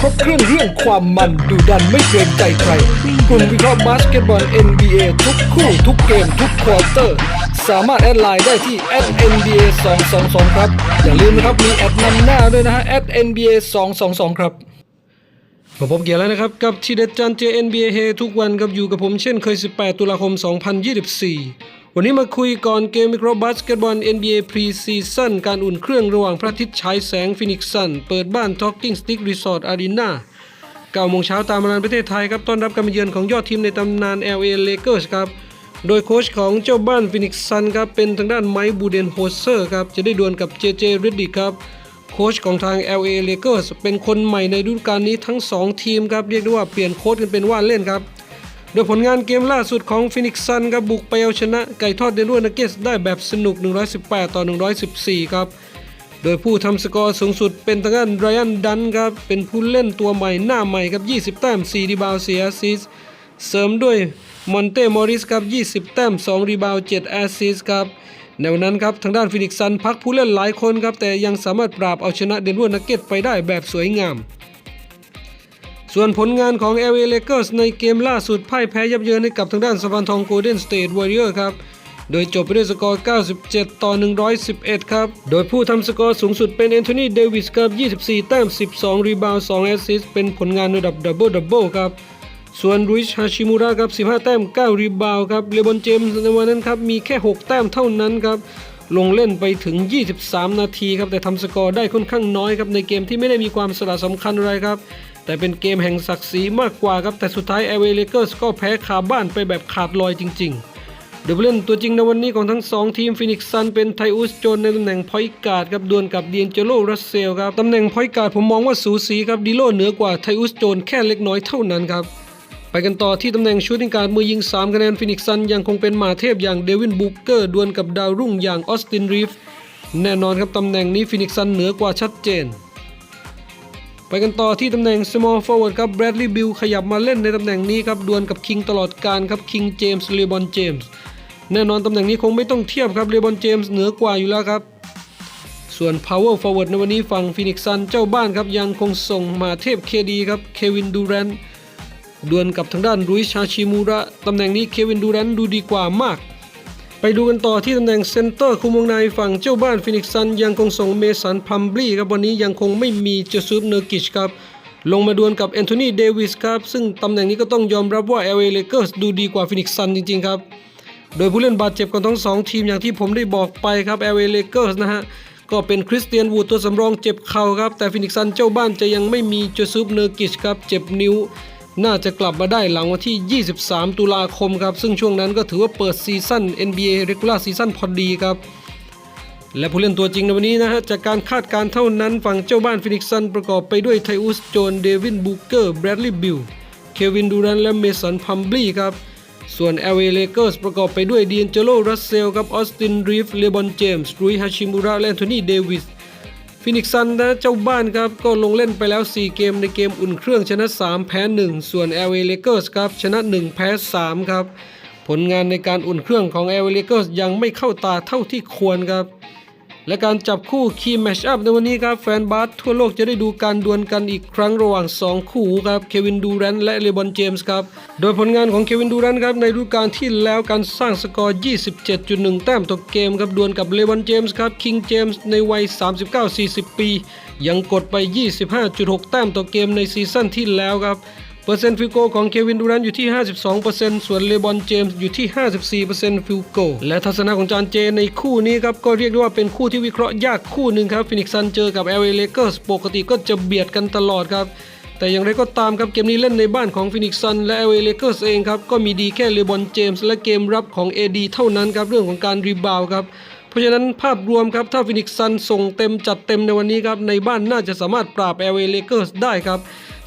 ครบเครื่องเรื่องความมันดูดันไม่เกรงใจใครกลุ่มวิเคราะห์บาสเกตบอล NBA ทุกคู่ทุกเกม ทุกควอเตอร์ สามารถแอดไลน์ได้ที่ @nba 222ครับ อย่าลืมนะครับ มีแอดนำหน้าด้วยนะฮะ @nba 222ครับผมผมเกียร์แล้วนะครับ กับทีเด็ดจันเจ NBA เฮทุกวันกับอยู่กับผมเช่นเคย 18 ตุลาคม 2024 วันนี้มาคุยก่อนเกมวิเครบาสเกตบอล NBA Pre-Season การอุ่นเครื่องระหว่างพระอาทิตย์ฉายแสงฟินิกซันเปิดบ้าน Talking Stick Resort Arena 9โมงเช้าตามเวลาประเทศไทยครับ ต้อนรับการมาเยือนของยอดทีมในตำนาน LA Lakers ครับ โดยโค้ชของเจ้าบ้านฟินิกซันครับ เป็นทางด้านไมค์บูเดนโฮเซอร์ครับ จะได้ดวลกับเจเจริดดิครับ โค้ชของทาง LA Lakers เป็นคนใหม่ในฤดูกาลนี้ทั้ง 2 ทีมครับ เรียกได้ว่าเปลี่ยนโค้ชกันเป็นว่าเล่นครับ ดยผลงานเกมล่าสุดของฟินิกซันครับบุกไปเอาชนะไก่ทอดเดนวอร์นักเก็ตได้แบบสนุก 118 ต่อ 114 ครับ โดยผู้ทำสกอร์สูงสุดเป็นทางด้านไรอันดันครับ เป็นผู้เล่นตัวใหม่หน้าใหม่ครับ 20 แต้ม 4 รีบาวด์4แอสซิสเสริมด้วยมอนเต้มอริสครับ 20 แต้ม 2 รีบาวด์7แอสซิสครับในวันนั้นครับทางด้านฟินิกซันพักผู้เล่นหลายคนครับแต่ยังสามารถปราบเอาชนะเดนเวอร์นักเก็ตไปได้แบบสวยงาม ส่วนผลงานของ LA Lakers ในเกมล่าสุดพ่ายแพ้ยับเยินให้กับทางด้านสวานทองโกลเด้นสเตทวอริเออร์ครับ โดยจบไปด้วยสกอร์ 97 ต่อ 111 ครับ โดยผู้ทำสกอร์สูงสุดเป็นแอนโทนีเดวิสครับ 24 แต้ม 12 รีบาวด์ 2 แอสซิสต์เป็นผลงานระดับดับเบิลดับเบิลครับส่วนรุชฮาชิมูระครับ 15 แต้ม 9 รีบาวด์ครับ เลบอนเจมส์ในวันนั้นครับ มีแค่ 6 แต้มเท่านั้นครับ ลงเล่นไปถึง 23 นาทีครับ แต่ทำสกอร์ได้ค่อนข้างน้อยครับ ในเกมที่ไม่ได้มีความสละสำคัญอะไรครับ แต่เป็นเกมแห่งศักดิ์ศรีมากกว่าครับ แต่สุดท้าย LA Lakers ก็แพ้คาบ้านไปแบบขาดลอยจริงๆโดยผู้เล่นตัวจริงในวันนี้ของทั้ง 2 ทีมฟินิกซ์ซันเป็นไทอุสโจนในตำแหน่งพอยการ์ดครับดวลกับเดียนเจโลรัสเซลครับตำแหน่งพอยการ์ดผมมองว่าสูสีครับดีโลเหนือกว่าไทอุสโจนแค่เล็กน้อยเท่านั้นครับไปกันต่อที่ตำแหน่งชูตติ้งการ์ดมือยิง 3 คะแนนฟินิกซ์ซันยังคงเป็นหมาเทพอย่างเดวินบุกเกอร์ดวลกับดาวรุ่งอย่างออสตินรีฟแน่นอนครับตำแหน่งนี้ฟินิกซ์ซันเหนือกว่าชัดเจน ไปกันต่อที่ตำแหน่ง small forward ครับ Bradley Bill ขยับมาเล่นในตำแหน่งนี้ครับดวลกับคิงตลอดการครับ King James LeBron James แน่นอนตำแหน่งนี้คงไม่ต้องเทียบครับ LeBron James เหนือกว่าอยู่แล้วครับ ส่วน power forward ในวันนี้ฝั่งฟินิกซันเจ้าบ้านครับยังคงส่งมาเทพเคดีครับเควินดูแรนดวลกับทางด้านรุยชาชิมูระตำแหน่งนี้เควินดูแรนดูดีกว่ามาก ไปดูกันต่อที่ตำแหน่งเซนเตอร์คุมวงในฝั่งเจ้าบ้านฟินิกซันยังคงส่งเมสันพัมบลีครับวันนี้ยังคงไม่มีเจซูฟเนอร์กิชครับลงมาดวลกับแอนโทนีเดวิสครับซึ่งตำแหน่งนี้ก็ต้องยอมรับว่า LA Lakers ดูดีกว่าฟินิกซันจริงๆครับโดยผู้เล่นบาดเจ็บของทั้งสองทีมอย่างที่ผมได้บอกไปครับ LA Lakers นะฮะก็เป็นคริสเตียนวูดตัวสำรองเจ็บเข่าครับแต่ฟินิกซันเจ้าบ้านจะยังไม่มีเจซูฟเนอร์กิชครับเจ็บนิ้ว น่าจะกลับมาได้หลังวันที่ 23 ตุลาคมครับ ซึ่งช่วงนั้นก็ถือว่าเปิดซีซั่น NBA Regular Season พอดีครับ และผู้เล่นตัวจริงในวันนี้นะฮะ จากการคาดการณ์เท่านั้นฝั่งเจ้าบ้านฟินิกซันประกอบไปด้วยไทอุส โจน เดวิน บูเกอร์ แบรดลีย์บิล เควิน ดูรัน และเมสัน พัมบลีครับ ส่วน LA Lakers ประกอบไปด้วยเดียนเจโล รัสเซลครับ ออสติน รีฟ เลบอน เจมส์ รุยฮาชิมุระ และแอนโทนี เดวิส ฟินิกซันนะเจ้าบ้านครับก็ลงเล่นไปแล้ว 4 เกมในเกมอุ่นเครื่องชนะ 3 แพ้ 1 ส่วน LA Lakers ครับชนะ 1 แพ้ 3 ครับ ผลงานในการอุ่นเครื่องของ LA Lakers ยังไม่เข้าตาเท่าที่ควรครับ และการจับคู่คีย์แมชอัพในวันนี้ครับ แฟนบาสทั่วโลกจะได้ดูการดวลกันอีกครั้งระหว่าง 2 คู่ครับเควินดูแรนและเลบอนเจมส์ครับ โดยผลงานของเควินดูแรนครับในฤดูกาลที่แล้วการสร้างสกอร์ 27.1 แต้มต่อเกมครับดวลกับเลบอนเจมส์ครับคิงเจมส์ในวัย 39-40 ปี ยังกดไป 25.6 แต้มต่อเกมในซีซั่นที่แล้วครับ เปอร์เซ็นต์ฟิลโกของเควินดูแรนอยู่ที่ 52%ส่วนเลบอนเจมส์อยู่ที่ 54%ฟิลโกและทัศนะของจานเจในคู่นี้ครับก็เรียกได้ว่าเป็นคู่ที่วิเคราะห์ยากคู่หนึ่งครับฟินิกซันเจอกับ LA Lakers ปกติก็จะเบียดกันตลอดครับแต่อย่างไรก็ตามครับเกมนี้เล่นในบ้านของฟินิกซันและ LA Lakers เองครับก็มีดีแค่เลบอนเจมส์และเกมรับของ AD เท่านั้นครับเรื่องของการรีบาวครับเพราะฉะนั้นภาพรวมครับถ้าฟินิกซันส่งเต็มจัดเต็มในวันนี้ครับในบ้านน่าจะสามารถปราบ LA Lakers ได้ครับ